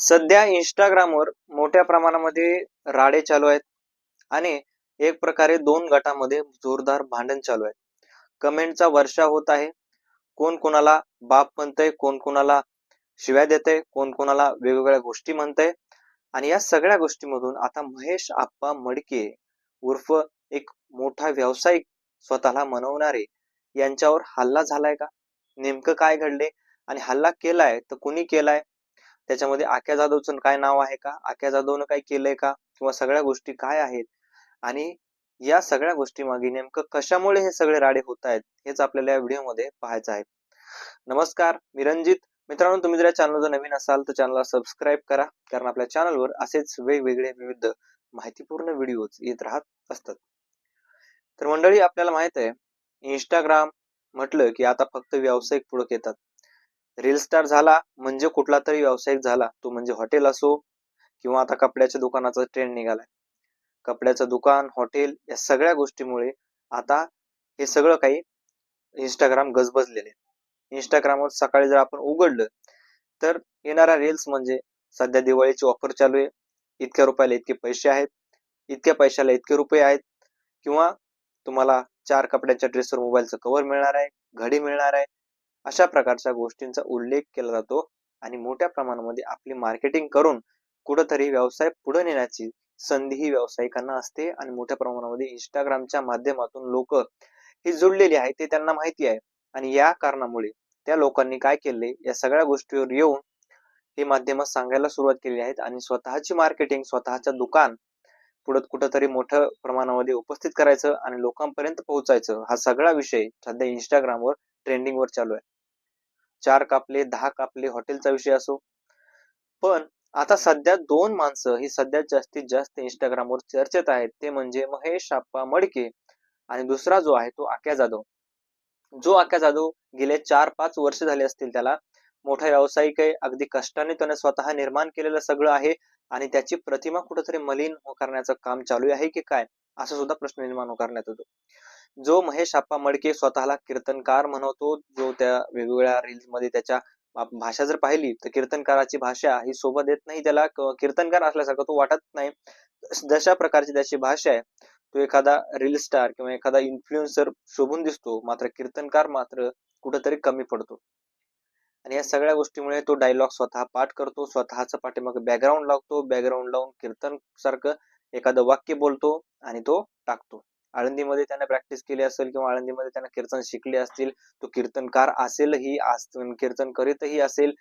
सध्या इंस्टाग्रामवर मोठ्या प्रमाणामध्ये राडे चालू आहेत. आणि एक प्रकारे दोन गटामध्ये जोरदार भांडण चालू आहे. कमेंटचा वर्षा होत आहे. कोण कोणाला बाप म्हणतंय कोण कोणाला शिव्या देते कोण कोणाला वेगवेगळ्या गोष्टी म्हणतंय. आणि या सगळ्या गोष्टीमधून आता महेश आप्पा मडके उर्फ एक मोठा व्यावसायिक स्वतःला मनवणारे यांच्यावर हल्ला झालाय का? नेमकं काय घडले आणि हल्ला केलाय तर कुणी केलाय? त्याच्यामध्ये आक्या जाधवचं काय नाव आहे का? आक्या जाधवनं काय केलंय का? किंवा सगळ्या गोष्टी काय आहेत? आणि या सगळ्या गोष्टी मागे नेमकं कशामुळे हे सगळे राडे होत आहेत हेच आपल्याला या व्हिडिओमध्ये पाहायचं आहे. नमस्कार मी रंजित मित्रांनो तुम्ही जर या चॅनल जर नवीन असाल तर चॅनलला सबस्क्राईब करा. कारण आपल्या चॅनलवर असेच वेगवेगळे विविध माहितीपूर्ण व्हिडिओज येत राहत असतात. तर मंडळी आपल्याला माहीत आहे इंस्टाग्राम म्हटलं की आता फक्त व्यावसायिक पुढक येतात. रील स्टार झाला म्हणजे कुठला तरी व्यावसायिक झाला तो म्हणजे हॉटेल असो किंवा आता कपड्याच्या दुकानाचा ट्रेंड निघालाय. कपड्याचं दुकान हॉटेल या सगळ्या गोष्टीमुळे आता हे सगळं काही इंस्टाग्राम गजबजलेले इंस्टाग्रामवर सकाळी जर आपण उघडलं तर येणाऱ्या रील्स म्हणजे सध्या दिवाळीची ऑफर चालू आहे. इतक्या रुपयाला इतके पैसे आहेत. इतक्या पैशाला इतके रुपये आहेत. किंवा तुम्हाला चार कपड्यांच्या ड्रेसवर मोबाईलचं कव्हर मिळणार आहे घडी मिळणार आहे. अशा प्रकारच्या गोष्टींचा उल्लेख केला जातो आणि मोठ्या प्रमाणामध्ये आपली मार्केटिंग करून कुठंतरी व्यवसाय पुढे नेण्याची संधी ही व्यावसायिकांना असते आणि मोठ्या प्रमाणामध्ये इंस्टाग्रामच्या माध्यमातून लोक ही जुळलेली आहे ते त्यांना माहिती आहे. आणि या कारणामुळे त्या लोकांनी काय केले या सगळ्या गोष्टीवर येऊन ही माध्यम सांगायला सुरुवात केली आहेत आणि स्वतःची मार्केटिंग स्वतःचं दुकान पुढे कुठंतरी मोठ्या प्रमाणामध्ये उपस्थित करायचं आणि लोकांपर्यंत पोहोचायचं हा सगळा विषय सध्या इंस्टाग्रामवर ट्रेंडिंगवर चालू आहे. चार कापले दहा कापले हॉटेलचा विषय असो. पण आता सध्या दोन माणसं ही सध्या जास्तीत जास्त इंस्टाग्रामवर चर्चेत आहेत. ते म्हणजे महेश आप्पा मडके आणि दुसरा जो आहे तो आक्या जाधव. जो आक्या जाधव गेले चार पाच वर्ष झाले असतील त्याला. मोठा व्यावसायिक आहे. अगदी कष्टाने त्याने स्वतः निर्माण केलेलं सगळं आहे. आणि त्याची प्रतिमा कुठेतरी मलिन करण्याचं काम चालू आहे की काय? असा सुद्धा प्रश्न निर्माण करण्यात येतो. जो महेश आप्पा मडके स्वतःला कीर्तनकार म्हणवतो जो त्या वेगवेगळ्या रील्समध्ये त्याच्या भाषा जर पाहिली तर कीर्तनकाराची भाषा ही सोबत येत नाही. त्याला कीर्तनकार असल्यासारखं तो वाटत नाही. जशा प्रकारची त्याची भाषा आहे तो एखादा रील स्टार किंवा एखादा इन्फ्लुएन्सर शोभून दिसतो मात्र कीर्तनकार मात्र कुठंतरी कमी पडतो. आणि या सगळ्या गोष्टीमुळे तो डायलॉग स्वतः पाठ करतो स्वतःचा पाठीमाग बॅकग्राऊंड लावतो बॅकग्राऊंड लावून कीर्तन सारखं एखादं वाक्य बोलतो आणि तो टाकतो. आळंदीमध्ये त्याने प्रॅक्टिस केली असेल किंवा आळंदीमध्ये त्याने कीर्तन शिकले असतील तो कीर्तनकार असेलही कीर्तन करीतही असेल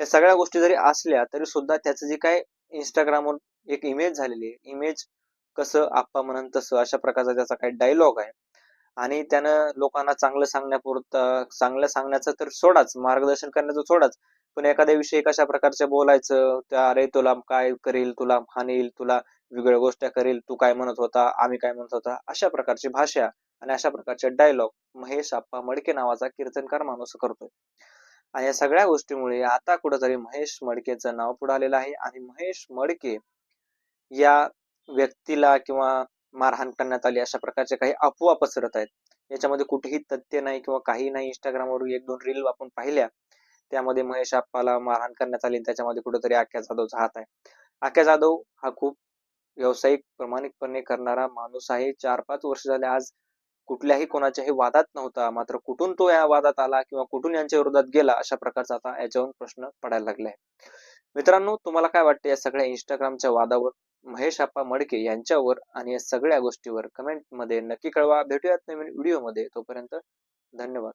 या सगळ्या गोष्टी जरी असल्या तरी सुद्धा त्याचं जे काय इंस्टाग्रामवर एक इमेज झालेली आहे. इमेज कसं आप्पा म्हणून तसं अशा प्रकारचा त्याचा काही डायलॉग आहे. आणि त्यानं लोकांना चांगलं सांगण्यापुरतं चांगलं सांगण्याचं तर सोडाच मार्गदर्शन करण्याचं सोडाच. पण एखाद्या विषयी कशा प्रकारचे बोलायचं त्या अरे तुला काय करेल तुला हानेल तुला वेगवेगळ्या गोष्टी करेल तू काय म्हणत होता आम्ही काय म्हणत होता अशा प्रकारची भाषा आणि अशा प्रकारचे डायलॉग महेश आप्पा मडके नावाचा कीर्तनकार माणूस करतोय. आणि या सगळ्या गोष्टीमुळे आता कुठेतरी महेश मडकेचं नाव पुढे आलेलं आहे आणि महेश मडके या व्यक्तीला किंवा मारहाण करण्यात आली अशा प्रकारचे काही अफवा पसरत आहेत. याच्यामध्ये कुठेही तथ्य नाही किंवा काही नाही. इंस्टाग्रामवर एक दोन रील आपण पाहिल्या. त्यामध्ये महेश आप्पाला मारहाण करण्यात आली त्याच्यामध्ये कुठेतरी आख्या जाधवचा हात आहे. आख्या जाधव हा खूप व्यावसायिक प्रामाणिकपणे करणारा माणूस आहे. चार पाच वर्ष झाले आज कुठल्याही कोणाच्याही वादात नव्हता. मात्र कुठून तो या वादात आला किंवा कुठून यांच्या विरोधात गेला अशा प्रकारचा आता याच्यावरून प्रश्न पडायला लागलाय. मित्रांनो तुम्हाला काय वाटतं या सगळ्या इंस्टाग्रामच्या वादावर? महेश आप्पा मडके यांच्यावर आणि या सगळ्या गोष्टीवर कमेंटमध्ये नक्की कळवा. भेटूयात नवीन व्हिडिओमध्ये तोपर्यंत धन्यवाद.